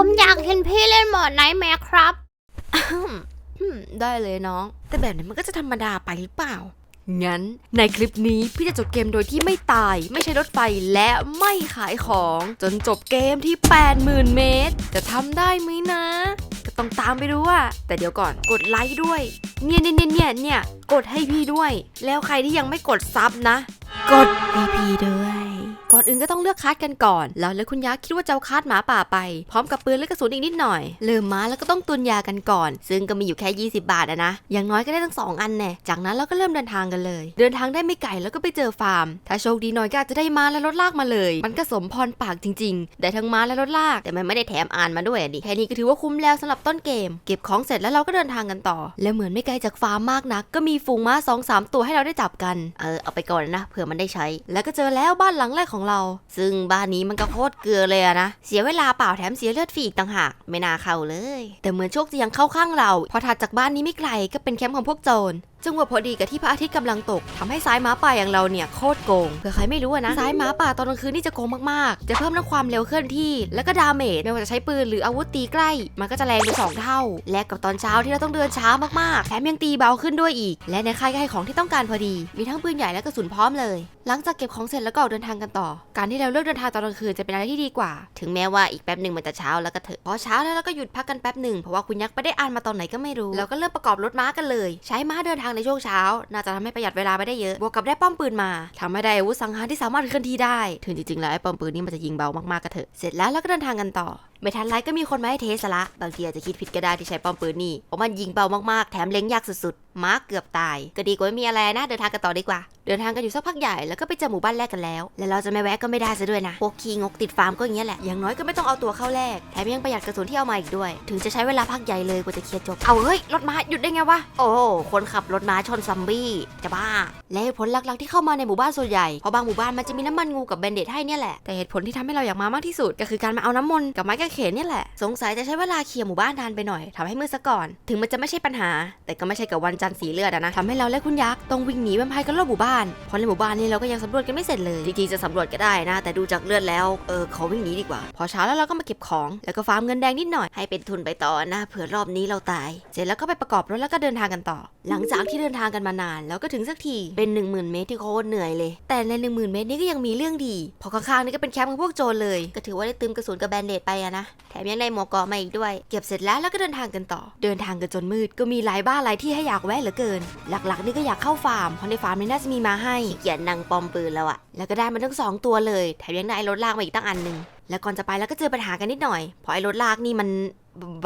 ผมอยากเห็นพี่เล่นหมอไนท์แมร์ครับ ได้เลยน้อง แต่แบบนี้มันก็จะธรรมดาไปหรือเปล่า งั้นในคลิปนี้พี่จะจบเกมโดยที่ไม่ตาย ไม่ใช้รถไฟและไม่ขายของ จนจบเกมที่ 80,000 เมตร จะทำได้ไหมนะ ก็ต้องตามไปดูว่าแต่เดี๋ยวก่อนกดไลค์ด้วย เนี่ยเนี่ยเนี่ยเนี่ยเนี่ยกดให้พี่ด้วย แล้วใครที่ยังไม่กดซับนะ กดให้พี่ด้วย ก่อนอื่นก็ต้องเลือกคัดกันก่อน แล้วแล้วคุณยักษ์คิดว่าจะเอาคัดหมาป่าไป พร้อมกับปืนและกระสุนอีกนิดหน่อยเริ่มมาแล้วก็ต้องตุนยากันก่อน ซึ่งก็มีอยู่แค่ 20 บาทอะนะ อย่างน้อยก็ได้ทั้งสองอันแน่จากนั้นเราก็เริ่มเดินทางกันเลย เดินทางได้ไม่ไกลแล้วก็ไปเจอฟาร์ม ถ้าโชคดีหน่อยก็อาจจะได้ม้าและรถลากมาเลย มันก็สมพรปากจริงๆ ได้ทั้งม้าและรถลาก แต่มันไม่ได้แถมอ่านมาด้วยดิ แค่นี้ก็ถือว่าคุ้มแล้วสำหรับต้นเกม เก็บของเสร็จแล้วเราก็เดินทางกันต่อ และเหมือนไม่ไกลจากฟาร์มมากนัก ก็มีฝูงม้าสองสามตัวให้เราได้จับกัน เออเอาไปก่อนนะเผื่อมันได้ใช้ แล้วก็เจอแล้วบ้านหลังแรกของเรา ซึ่งบ้านนี้มันก็โคตรเกลือเลยอะนะ เสียเวลาเปล่าแถมเสียเลือดฟรีอีกต่างหาก ไม่น่าเข้าเลย แต่เหมือนโชคจะยังเข้าข้างเรา พอถัดจากบ้านนี้ไม่ไกลก็เป็นแคมป์ของพวกโจรจังหวะพอดีกับที่พระอาทิตย์กำลังตกทำให้สายม้าป่าอย่างเราเนี่ยโคตรโกงเผื่อใครไม่รู้อะนะสายม้าป่าตอนกลางคืนนี่จะโกงมากๆ จะเพิ่มทั้งความเร็วเคลื่อนที่ แล้วก็ดาเมจไม่ว่าจะใช้ปืนหรืออาวุธตีใกล้ มันก็จะแรงเป็นสองเท่า และกับตอนเช้าที่เราต้องเดินช้ามากๆแถมยังตีเบาขึ้นด้วยอีก และในค่ายก็ให้ของที่ต้องการพอดี มีทั้งปืนใหญ่และกระสุนพร้อมเลย หลังจากเก็บของเสร็จแล้วก็ออกเดินทางกันต่อ การที่เราเลือกเดินทางตอนกลางคืนจะเป็นอะไรที่ดีกว่า ถึงแม้ว่าอีกแป๊บหนึ่งมันจะเช้าแล้วก็เถอะพอเช้าแล้วเราก็หยุดพักกันแป๊บหนึ่งเพราะว่าคุณยักษ์ไม่ได้อ่านมาตอนไหนก็ไม่รู้แล้วก็เริ่มประกอบรถม้ากันเลย ใช้ม้าเดินทางในช่วงเช้า น่าจะทำให้ประหยัดเวลาไปได้เยอะ บวกกับได้ป้อมปืนมาทำให้ได้อาวุธสังหารที่สามารถเคลื่อนที่ได้ ถึงจริงๆแล้วไอ้ป้อมปืนนี่มันจะยิงเบามากๆก็เถอะ เสร็จแล้วเราก็เดินทางกันต่อ ไม่ทันไรก็มีคนมาให้เทสละ บางทีอาจจะคิดผิดก็ได้ที่ใช้ป้อมปืนนี่เพราะมันยิงเบามากๆ แถมเล็งยากสุดๆ มาร์กเกือบตาย ก็ดีกว่าไม่มีอะไรนะ เดินทางกันต่อดีกว่า เดินทางกันอยู่สักพักใหญ่แล้วก็ไปเจอหมู่บ้านแรกกันแล้ว และเราจะไม่แวะก็ไม่ได้ซะด้วยนะพวกขี้งกติดฟาร์มก็อย่างเงี้ยแหละอย่างน้อยก็ไม่ต้องเอาตัวเข้าแลกแถมยังประหยัดกระสุนที่เอามาอีกด้วย ถึงจะใช้เวลาพักใหญ่เลยกว่าจะเคลียร์จบเอาเฮ้ยรถม้าหยุดได้ไงวะโอ้คนขับรถม้าชนซัมบี้จะบ้า และเหตุผลหลักๆที่เข้ามาในหมู่บ้านส่วนใหญ่เพราะบางหมู่บ้านมันจะมีน้ำมันงูกับแบนเดตให้เนี่ยแหละแต่เหตุผลที่ทำให้เราอยากมามากที่สุด ก็คือการมาเอาน้ำมนต์กับไม้กางเขนเนี่ยแหละสงสัยจะใช้เวลาเคลียร์หมู่บ้านนานไปหน่อยทำให้มืดซะก่อน ถึงมันจะไม่ใช่ปัญหา แต่ก็ไม่ใช่กับวันจันทร์สีเลือดนะทำให้เราและคุณยักษ์ต้องวิ่งหนีแวมไพร์กันรอบหมู่บ้านเพราะในหมู่บ้านนี้เราก็ยังสำรวจกันไม่เสร็จเลยจริงๆจะสำรวจก็ได้นะ แต่ดูจากเลือดแล้วเออขอวิ่งหนีดีกว่า พอเช้าแล้วเราก็มาเก็บของ แล้วก็ฟาร์มเงินแดงนิดหน่อยให้เป็นทุนไปต่อนะเผื่อรอบนี้เราตาย เสร็จแล้วก็ไปประกอบรถแล้วก็เดินทางกันต่อ หลังจากที่เดินทางกันมานาน แล้วก็ถึงสักทีเป็น1 0,000 เมตรที่โคตรเหนื่อยเลย แต่ใน 1 0,000 เมตรนี้ก็ยังมีเรื่องดี พอข้างๆนี่ก็เป็นแคมป์ของพวกโจรเลย ก็ถือว่าได้ตืมกระสุนกับแบนเดตไปอะนะแถมยังได้หมวกกราะมาอีกด้วย เก็บเสร็จแล้วแล้วก็เดินทางกันต่อ เดินทางกันจนมืดก็มีหลายบ้านหลายที่ให้อยากแวะเหลือเกิน หลักๆ นี่ก็อยากเข้าฟาร์มเพราะในฟาร์มนี่น่าจะมีมาให้เกียนนางปอมปืนแล้วอะแล้วก็ได้มาทั้งสองตัวเลย แถมยังได้รถลากมาอีกตั้งอันหนึ่งแล้วก่อนจะไปแล้วก็เจอปัญหากันนิดหน่อย เพราะไอ้รถลากนี่มัน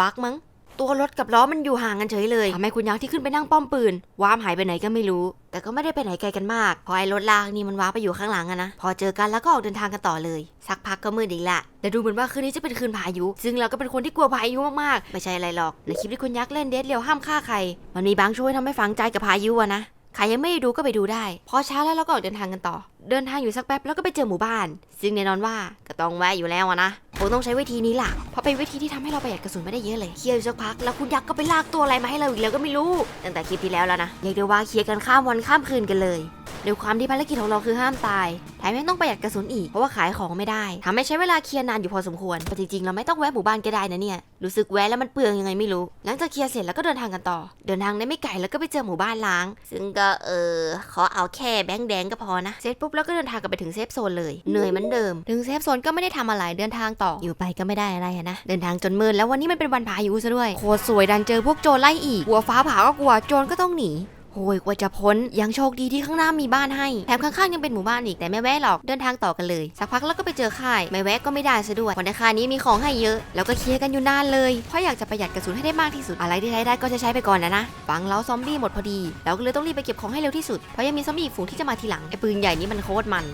บั๊กมั้ง ตัวรถกับล้อมันอยู่ห่างกันเฉยเลยทำให้คุณยักษ์ที่ขึ้นไปนั่งป้อมปืนว้ามหายไปไหนก็ไม่รู้ แต่ก็ไม่ได้ไปไหนไกลกันมากพราะไอ้รถลากนี่มันว้าไปอยู่ข้างหลังอะนะ พอเจอกันแล้วก็ออกเดินทางกันต่อเลย สักพักก็มืดอีกละ แต่ดูเหมือนว่าคืนนี้จะเป็นคืนพายุ ซึ่งเราก็เป็นคนที่กลัวพายุมากๆ ไม่ใช่อะไรหรอก ในคลิปที่คุณยักษ์เล่นเดทเรียวห้ามฆ่าใคร มันมีบางช่วยทำให้ฝังใจกับพายุอะนะ ใครยังไม่ได้ดูก็ไปดูได้ พอเช้าแล้วเราก็ออกเดินทางกันต่อ เดินทางอยู่สักแป๊บแล้วก็ไปเจอหมู่บ้าน ซึ่งแน่นอนว่าก็ต้องแวะอยู่แล้วนะคงต้องใช้วิธีนี้ล่ะ เพราะเป็นวิธีที่ทำให้เราประหยัดกระสุนไม่ได้เยอะเลย เคลียร์อยู่สักพักแล้วคุณยักษ์ก็ไปลากตัวอะไรมาให้เราอีกแล้วก็ไม่รู้ ตั้งแต่คลิปที่แล้วแล้วนะเรียกได้ว่าเคลียร์กันข้ามวันข้ามคืนกันเลย ด้วยความที่ภารกิจของเราคือห้ามตายแถมยังต้องประหยัดกระสุนอีกเพราะว่าขายของไม่ได้ทำให้ใช้เวลาเคลียร์นานอยู่พอสมควรแต่จริงๆเราไม่ต้องแวะหมู่บ้านก็ได้นะเนี่ยรู้สึกแวะแล้วมันเปลืองยังไงไม่รู้หลังจากเคลียร์เสร็จแล้วก็เดินทางกันต่อ เดินทางได้ไม่ไกลแล้วก็ไปเจอหมู่บ้านล้าง ซึ่งก็เออขอเอาแค่แบงค์แดงก็พอนะเสร็จปุ๊บแล้วก็เดินทางกันไปถึงเซฟโซนเลยเหนื่อยเหมือนเดิม ถึงเซฟโซนก็ไม่ได้ทำอะไรเดินทางต่ออยู่ไปก็ไม่ได้อะไรนะเดินทางจนมืดแล้ววันนี้มันเป็นวันพายุซะด้วยโคตรสวยดันเจอพวกโจรไล่อีกกลัวฟ้าผ่าก็กลัวโจรก็ต้องหนี โอ้ยกว่าจะพ้นยังโชคดีที่ข้างหน้ามีบ้านให้แถมข้างๆยังเป็นหมู่บ้านอีกแต่ไม่แวะหรอกเดินทางต่อกันเลย สักพักแล้วก็ไปเจอค่ายไม่แวะก็ไม่ได้ซะด้วยคนในค่ายนี้มีของให้เยอะ แล้วก็เคลียร์กันอยู่นานเลยเพราะอยากจะประหยัดกระสุนให้ได้มากที่สุดอะไรที่ใช้ได้ก็จะใช้ไปก่อนนะนะฟังแล้วซอมบี้หมดพอดีเราก็เลยต้องรีบไปเก็บของให้เร็วที่สุดเพราะยังมีซอมบี้ฝูงที่จะมาทีหลังไอ้ปืนใหญ่นี้มันโคตรมัน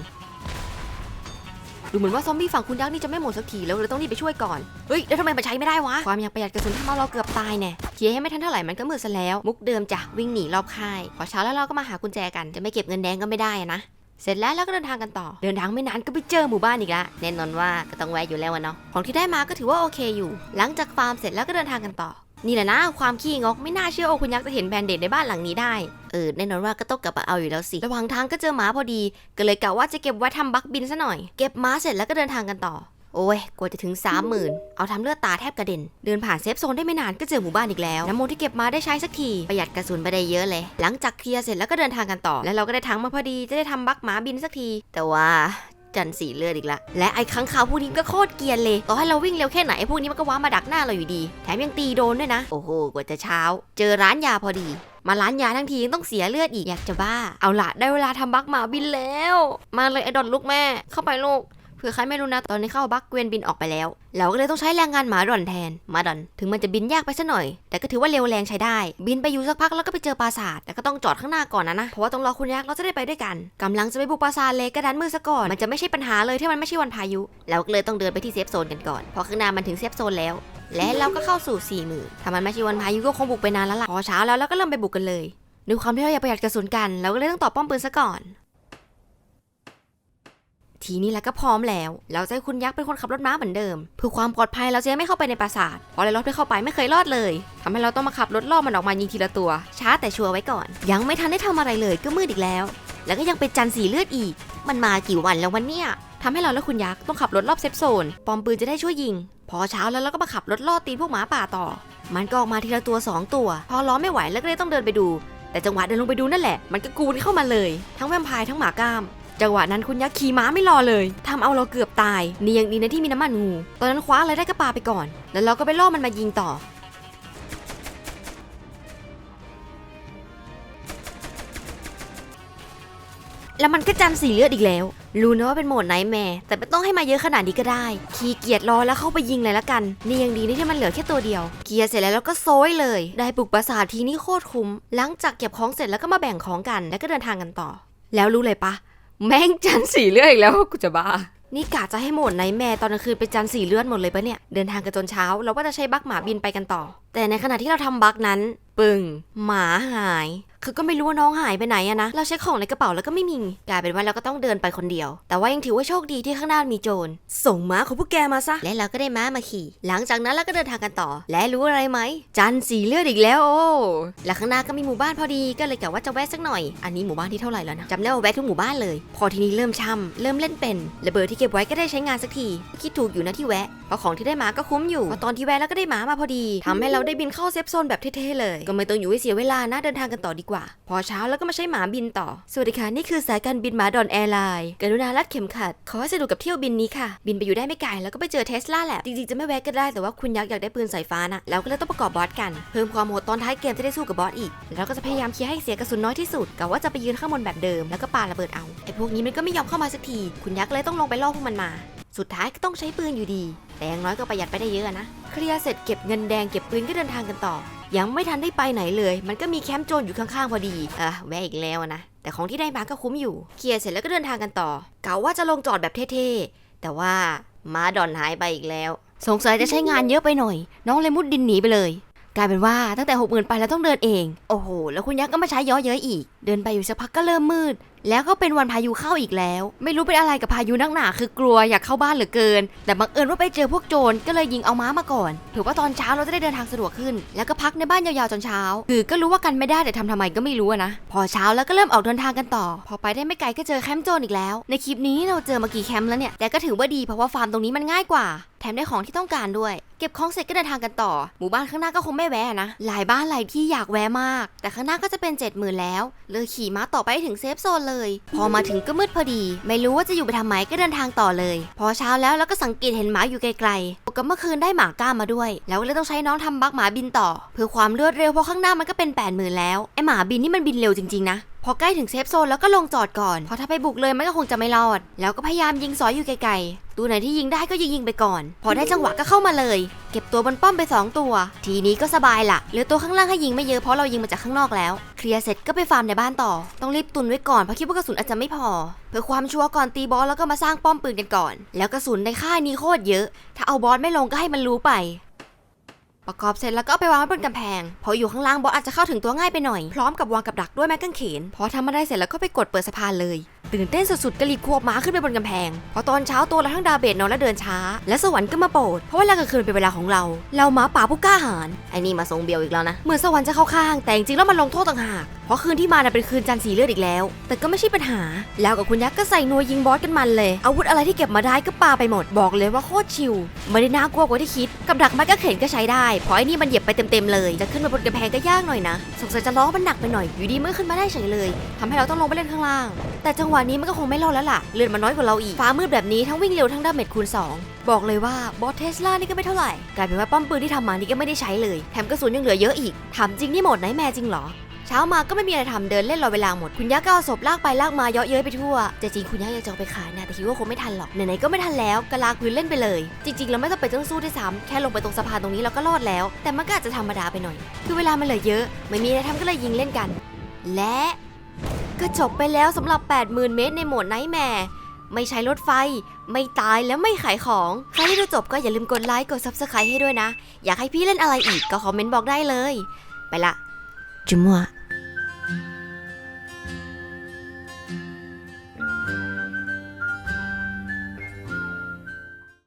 ดูเหมือนว่าซอมบี้ฝั่งคุณยักษ์นี่จะไม่หมดสักทีแล้วเลยต้องรีบไปช่วยก่อน เฮ้ย แล้วทำไมมันใช้ไม่ได้วะ ความอยากประหยัดกระสุนทำเอาเราเกือบตายแน่เคลียร์ให้ไม่ทันเท่าไหร่มันก็มืดซะแล้ว มุกเดิมจ้ะวิ่งหนีรอบค่าย พอเช้าแล้วเราก็มาหากุญแจกัน จะไม่เก็บเงินแดงก็ไม่ได้นะ เสร็จแล้วเราก็เดินทางกันต่อ เดินทางไม่นานก็ไปเจอหมู่บ้านอีกละแน่นอนว่าก็ต้องแวะอยู่แล้วเนาะ ของที่ได้มาก็ถือว่าโอเคอยู่ หลังจากฟาร์มเสร็จแล้วก็เดินทางกันต่อ นี่แหละนะความขี้งกไม่น่าเชื่อโอคุณยักษ์จะเห็นแบนเดดในบ้านหลังนี้ได้ เออแน่นอนว่าก็ต้องกลับมาเอาอยู่แล้วสิ ระหว่างทางก็เจอหมาพอดี ก็เลยกะว่าจะเก็บไว้ทำบักบินซะหน่อย เก็บหมาเสร็จแล้วก็เดินทางกันต่อ โอ้ยกว่าจะถึงสามหมื่นเอาทำเลือดตาแทบกระเด็น เดินผ่านเซฟโซนได้ไม่นานก็เจอหมู่บ้านอีกแล้วน้ำมันที่เก็บมาได้ใช้สักทีประหยัดกระสุนไปได้เยอะเลย หลังจากเคลียร์เสร็จแล้วก็เดินทางกันต่อ แล้วเราก็ได้ทั้งมาพอดีจะได้ทำบักหมาบินสักที แต่ว่า จันสีเลือดอีกละ และไอ้ค้างคาวพวกนี้ก็โคตรเกียนเลย ต่อให้เราวิ่งเร็วแค่ไหนไอ้พวกนี้มันก็ว้ามาดักหน้าเราอยู่ดี แถมยังตีโดนด้วยนะ โอ้โห กว่าจะเช้า เจอร้านยาพอดี มาร้านยาทั้งทียังต้องเสียเลือดอีกอยากจะบ้า เอาละได้เวลาทำบักหมาบินแล้ว มาเลยไอ้ดอนลูกแม่ เข้าไปลูก เผื่อใครไม่รู้นะ ตอนนี้เข้าบักเกวียนบินออกไปแล้ว เราก็เลยต้องใช้แรงงานหมาดอนแทน มาดอน ถึงมันจะบินยากไปสัหน่อย แต่ก็ถือว่าเร็วแรงใช้ได้ บินไปอยู่สักพักแล้วก็ไปเจอปราสาท แต่ก็ต้องจอดข้างหน้าก่อนนะนะ เพราะว่าต้องรอคุณยักษ์เราจะได้ไปด้วยกันกำลังจะไปบุกปราสาทเล็กก็ดันมือซะก่อน มันจะไม่ใช่ปัญหาเลยที่มันไม่ใช่วันพายุ เราก็เลยต้องเดินไปที่เซฟโซนกันก่อน เพราะข้างหน้ามันถึงเซฟโซนแล้ว และเราก็เข้าสู่4ี่หมื่นถ้ามันไม่ใช่วันพายุก็คงบุกไปนานแล้วล่ะพอเช้าแล้วเราก็เริ่มไปบุกกันเลยด้วยความที่เราอยากประหยัดกระสุนกัน เราก็เลยต้องต่อป้อมปืนซะก่อน ทีนี้แล้วก็พร้อมแล้ว เราจะให้คุณยักษ์เป็นคนขับรถม้าเหมือนเดิมเพื่อความปลอดภัยเราจะไม่เข้าไปในปราสาทเพราะเลยรถที่เข้าไปไม่เคยรอดเลยทำให้เราต้องมาขับรถล่อมันออกมายิงทีละตัว ช้าแต่ชัวร์ไว้ก่อน ยังไม่ทันได้ทำอะไรเลยก็มืดอีกแล้ว แล้วก็ยังเป็นจันทร์สีเลือดอีก มันมากี่วันแล้ววันเนี้ยทำให้เราและคุณยักษ์ต้องขับรถรอบเซฟโซนปอมปืนจะได้ช่วยยิง พอเช้าแล้วเราก็มาขับรถล่อตีพวกหมาป่าต่อ มันก็ออกมาทีละตัวสองตัว พอล้อไม่ไหวแล้วก็เลยต้องเดินไปดู แต่จังหวะเดินลงไปดูนั่นแหละมันก็กูนเข้ามาเลย ทั้งแวมไพร์ทั้งหมาก้าม จังหวะนั้นคุณยักษ์ขี่ม้าไม่รอเลยทำเอาเราเกือบตายนี่ยังดีนะที่มีน้ำมันงู ตอนนั้นคว้าอะไรได้ก็ปาไปก่อน แล้วเราก็ไปล่อมันมายิงต่อแล้วมันก็จันสีเลือดอีกแล้ว รู้นะว่าเป็นโหมดไนท์แมร์แต่ไม่ต้องให้มาเยอะขนาดนี้ก็ได้ ขี้เกียจรอแล้วเข้าไปยิงเลยละกัน นี่ยังดีนะที่มันเหลือแค่ตัวเดียว เกียร์เสร็จแล้วเราก็โซยเลย ได้ปลุกประสาททีนี้โคตรคุ้ม หลังจากเก็บของเสร็จแล้วก็มาแบ่งของกัน แล้วก็เดินทางกันต่อ แล้วรู้เลยปะ แม่งจันสีเลือดอีกแล้วกูจะบ้า นี่กะจะให้หมดไนแม่ตอนกลางคืนเป็นจันสีเลือดหมดเลยปะเนี่ย เดินทางกันจนเช้าเราก็จะใช้บักหมาบินไปกันต่อแต่ในขณะที่เราทำบักนั้น ปึ่ง หมาหาย คือก็ไม่รู้ว่าน้องหายไปไหนอะนะ เราเช็คของในกระเป๋าแล้วก็ไม่มี กลายเป็นว่าเราก็ต้องเดินไปคนเดียว แต่ว่ายังถือว่าโชคดีที่ข้างหน้ามีโจร ส่งม้าของพวกแกมาซะ และเราก็ได้ม้ามาขี่ หลังจากนั้นเราก็เดินทางกันต่อ และรู้อะไรไหม จันสีเลือดอีกแล้วโอ้ และข้างหน้าก็มีหมู่บ้านพอดี ก็เลยกะว่าจะแวะสักหน่อย อันนี้หมู่บ้านที่เท่าไหร่แล้วนะจำได้ว่าแวะทุกหมู่บ้านเลย พอทีนี้เริ่มช่ำเริ่มเล่นเป็นระเบิดที่เก็บไว้ก็ได้ใช้งานสักที คิดถูกอยู่นะที่แวะ เพราะของที่ได้มาก็คุ้มอยู่เพราะตอนที่แวะแล้วก็ได้หมามาพอดีทำให้เราได้บินเข้าเซฟโซนแบบเท่ๆเลย ก็ไม่ต้องอยู่ให้เสียเวลานะเดินทางกันต่อดีกว่า พอเช้าแล้วก็มาใช้หมาบินต่อ สวัสดีค่ะ นี่คือสายการบินหมาดอนแอร์ไลน์กรุณารัดเข็มขัด ขอให้สนุกกับเที่ยวบินนี้ค่ะ บินไปอยู่ได้ไม่ไกลแล้วก็ไปเจอเทสลาแหละ จริงๆจะไม่แวะก็ได้แต่ว่าคุณยักษ์อยากได้ปืนสายฟ้านะเราก็เลยต้องประกอบบอสกัน เพิ่มความโหดตอนท้ายเกมจะได้สู้กับบอสอีก แล้วก็จะพยายามเคลียร์ให้เสียกระสุนน้อยที่สุดกะว่าจะไปยืนข้างบนแบบเดิมแล้วก็ปาระเบิดเอาไอ้พวกนี้มันก็ไม่ยอมเข้ามาสักที คุณยักษ์เลยต้องลงไปล่อพวกมันมา สุดท้ายก็ต้องใช้ปืนอยู่ดี แต่อย่างน้อยก็ประหยัดไปได้เยอะนะ เคลียร์เสร็จเก็บเงินแดงเก็บปืนก็เดินทางกันต่อ ยังไม่ทันได้ไปไหนเลย มันก็มีแคมป์โจรอยู่ข้างๆพอดีเออแวะอีกแล้วนะ แต่ของที่ได้มาก็คุ้มอยู่ เคลียร์เสร็จแล้วก็เดินทางกันต่อกาว่าจะลงจอดแบบเท่ๆ แต่ว่าม้าดอนหายไปอีกแล้ว สงสัยจะใช้งานเยอะไปหน่อย น้องเลยมุดดินหนีไปเลย กลายเป็นว่าตั้งแต่หกหมื่นไปแล้วต้องเดินเอง โอ้โห แล้วคุณยักษ์ก็มาใช้ย้อเยอะอีก เดินไปอยู่สักพักก็เริ่มมืดแล้วก็เป็นวันพายุเข้าอีกแล้ว ไม่รู้เป็นอะไรกับพายุนักหนาคือกลัวอยากเข้าบ้านเหลือเกิน แต่บังเอิญว่าไปเจอพวกโจรก็เลยยิงเอาม้ามาก่อน ถือว่าตอนเช้าเราจะได้เดินทางสะดวกขึ้น แล้วก็พักในบ้านยาวๆจนเช้า คือก็รู้ว่ากันไม่ได้แต่ทำทำไมก็ไม่รู้นะ พอเช้าแล้วก็เริ่มออกเดินทางกันต่อ พอไปได้ไม่ไกลก็เจอแคมป์โจรอีกแล้ว ในคลิปนี้เราเจอมากี่แคมป์แล้วเนี่ย แต่ก็ถือว่าดีเพราะว่าฟาร์มตรงนี้มันง่ายกว่า แถมได้ของที่ต้องการด้วยเก็บของเสร็จก็เดินทางกันต่อ หมู่บ้านข้างหน้าก็คงไม่แวะนะ หลายบ้านหลายที่อยากแวะมาก แต่ข้างหน้าก็จะเป็น 7 0,000 แล้ว เลยขี่ม้าต่อไปถึงเซฟโซนเลย พอมาถึงก็มืดพอดี ไม่รู้ว่าจะอยู่ไปทำไมก็เดินทางต่อเลย พอเช้าแล้วแล้วก็สังเกตเห็นหมาอยู่ไกลๆวกับเมื่อคืนได้หมาก้ามาด้วย แล้วก็เลยต้องใช้น้องทำบักหมาบินต่อ เพื่อความรวดเร็วเพราะข้างหน้ามันก็เป็น8 0,000แล้วไอหมาบินนี่มันบินเร็วจริงๆนะ พอใกล้ถึงเซฟโซนแล้วก็ลงจอดก่อน เพราะถ้าไปบุกเลยมันก็คงจะไม่รอด แล้วก็พยายามยิงสอยอยู่ไกลๆ ตัวไหนที่ยิงได้ก็ยิงยิงไปก่อน พอได้จังหวะก็เข้ามาเลย เก็บตัวบนป้อมไป 2 ตัว ทีนี้ก็สบายละเหลือตัวข้างล่างให้ยิงไม่เยอะเพราะเรายิงมาจากข้างนอกแล้ว เคลียร์เสร็จก็ไปฟาร์มในบ้านต่อ ต้องรีบตุนไว้ก่อนเพราะคิดว่ากระสุนอาจจะไม่พอ เพื่อความชัวร์ก่อนตีบอสแล้วก็มาสร้างป้อมปืนกันก่อน แล้วกระสุนในค่ายนี้โคตรเยอะ ถ้าเอาบอสไม่ลงก็ให้มันรู้ไป ประกอบเสร็จแล้วก็เอาไปวางไว้บนกำแพง พออยู่ข้างล่างบอสอาจจะเข้าถึงตัวง่ายไปหน่อย พร้อมกับวางกับดักด้วยแมกกางเขน พอทำมาได้เสร็จแล้วก็ไปกดเปิดสะพานเลยตื่นเต้นสุดๆก็รีบควบม้าขึ้นไปบนกำแพง พอตอนเช้าตัวเราทั้งดาเบดนอนและเดินช้า และสวรรค์ก็มาโปรดเพราะเวลากลางคืนเป็นเวลาของเรา เราหมาป่าผู้กล้าหาญไอ้นี่มาทรงเบียวอีกแล้วนะ เหมือนสวรรค์จะเข้าข้าง แต่จริงๆแล้วมันลงโทษต่างหาก เพราะคืนที่มาน่ะเป็นคืนจันทร์สีเลือดอีกแล้ว แต่ก็ไม่ใช่ปัญหา แล้วกับคุณยักษ์ก็ใส่หนัวยิงบอสกันมันเลย อาวุธอะไรที่เก็บมาได้ก็ปาไปหมด บอกเลยว่าโคตรชิลไม่ได้น่ากลัวกว่าที่คิด กับดักไม้กางเขนก็ใช้ได้ เพราะไอ้นี่มันเหยียบไปเต็มๆเลย จะขึ้นมาบนกำแพงก็ยากหน่อยนะ สงสัยจะล้อมันหนักไปหน่อย อยู่ดีมันก็ขึ้นมาได้เฉยเลยทำให้เราต้องลงไปเล่นข้างล่างแต่จังหวะนี้มันก็คงไม่รอดแล้วล่ะ เลือดมันน้อยกว่าเราอีก ฟ้ามืดแบบนี้ทั้งวิ่งเร็วทั้งดาเมจคูณ 2 บอกเลยว่าบอสเทสลานี่ก็ไม่เท่าไหร่ กลายเป็นว่าป้อมปืนที่ทำมานี่ก็ไม่ได้ใช้เลย แถมกระสุนยังเหลือเยอะอีก ถามจริงนี่โหมดไหนแม่จริงเหรอเช้ามาก็ไม่มีอะไรทำเดินเล่นรอเวลาหมด คุณย่าก็เอาศพลากไปลากมาเยาะเย้ยไปทั่วแต่จริงคุณย่าอยากจะเอาไปขายนะแต่คิดว่าคงไม่ทันหรอกไหนๆก็ไม่ทันแล้วก็ลากพื้นเล่นไปเลย จริงๆเราไม่ต้องไปต้องสู้ด้วยซ้ำแค่ลงไปตรงสะพานตรงนี้เราก็รอดแล้ว แต่มันก็อาจจะธรรมดาไปหน่อย คือเวลามันเหลือเยอะ ไม่มีอะไรทำก็เลยยิงเล่นกัน และ ก็จบไปแล้วสำหรับ 80,000 เมตรในโหมดไนท์แมร์ไม่ใช้รถไฟ ไม่ตายและไม่ขายของ ใครที่ดูจบก็อย่าลืมกดไลค์กด Subscribe ให้ด้วยนะ อยากให้พี่เล่นอะไรอีกก็คอมเมนต์บอกได้เลย ไปละจุมัว